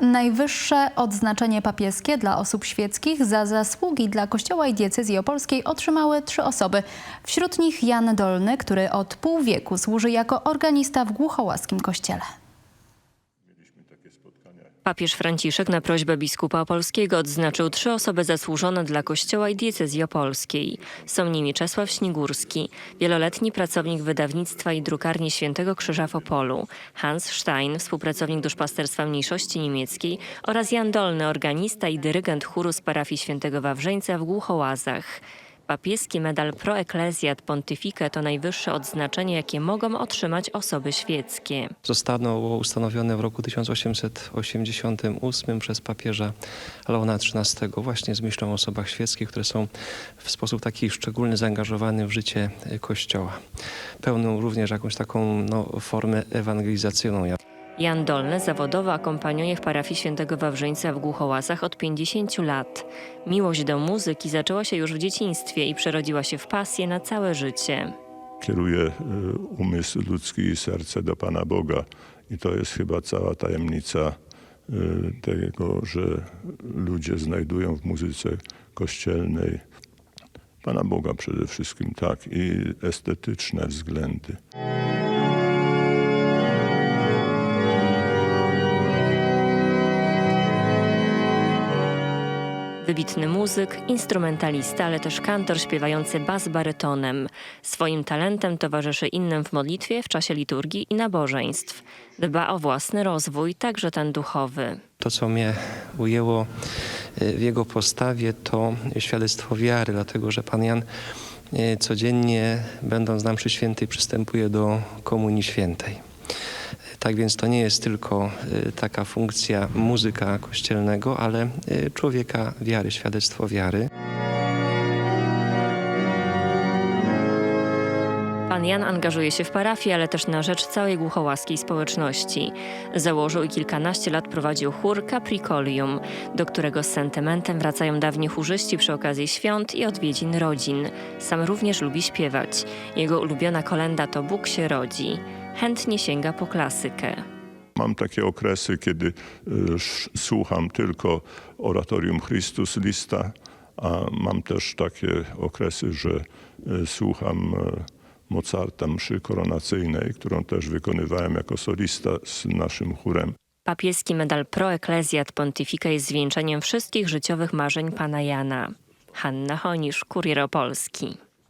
Najwyższe odznaczenie papieskie dla osób świeckich za zasługi dla Kościoła i diecezji opolskiej otrzymały trzy osoby. Wśród nich Jan Dolny, który od pół wieku służy jako organista w Głuchołaskim kościele. Papież Franciszek na prośbę biskupa opolskiego odznaczył trzy osoby zasłużone dla Kościoła i diecezji opolskiej. Są nimi Czesław Śnigurski, wieloletni pracownik wydawnictwa i drukarni Świętego Krzyża w Opolu, Hans Stein, współpracownik duszpasterstwa mniejszości niemieckiej oraz Jan Dolny, organista i dyrygent chóru z parafii Świętego Wawrzeńca w Głuchołazach. Papieski medal Pro Ecclesiat Pontifice to najwyższe odznaczenie, jakie mogą otrzymać osoby świeckie. Zostało ustanowione w roku 1888 przez papieża Leona XIII właśnie z myślą o osobach świeckich, które są w sposób taki szczególny zaangażowane w życie Kościoła. Pełną również jakąś taką no, formę ewangelizacyjną. Ja Jan Dolny zawodowo akompaniuje w parafii Świętego Wawrzeńca w Głuchołazach od 50 lat. Miłość do muzyki zaczęła się już w dzieciństwie i przerodziła się w pasję na całe życie. kieruje umysł ludzki i serce do Pana Boga. I to jest chyba cała tajemnica y, tego, że ludzie znajdują w muzyce kościelnej Pana Boga przede wszystkim, tak, i estetyczne względy. Wybitny muzyk, instrumentalista, ale też kantor śpiewający bas barytonem. Swoim talentem towarzyszy innym w modlitwie, w czasie liturgii i nabożeństw. Dba o własny rozwój, także ten duchowy. To, co mnie ujęło y, w jego postawie, to świadectwo wiary, dlatego że pan Jan y, codziennie, będąc nam przy świętej, przystępuje do Komunii Świętej. Tak więc to nie jest tylko y, taka funkcja muzyka kościelnego, ale y, człowieka wiary, świadectwo wiary. Pan Jan angażuje się w parafii, ale też na rzecz całej głuchołaskiej społeczności. Założył i kilkanaście lat prowadził chór Capricolium, do którego z sentymentem wracają dawni chórzyści przy okazji świąt i odwiedzin rodzin. Sam również lubi śpiewać. Jego ulubiona kolenda to Bóg się rodzi. Chętnie sięga po klasykę. Mam takie okresy, kiedy sz- słucham tylko oratorium Chrystus Lista, a mam też takie okresy, że y, słucham y, Mozarta mszy koronacyjnej, którą też wykonywałem jako solista z naszym chórem. Papieski medal Pro Ecclesiat Pontifica jest zwieńczeniem wszystkich życiowych marzeń pana Jana. Hanna Honisz, Kurier Opolski.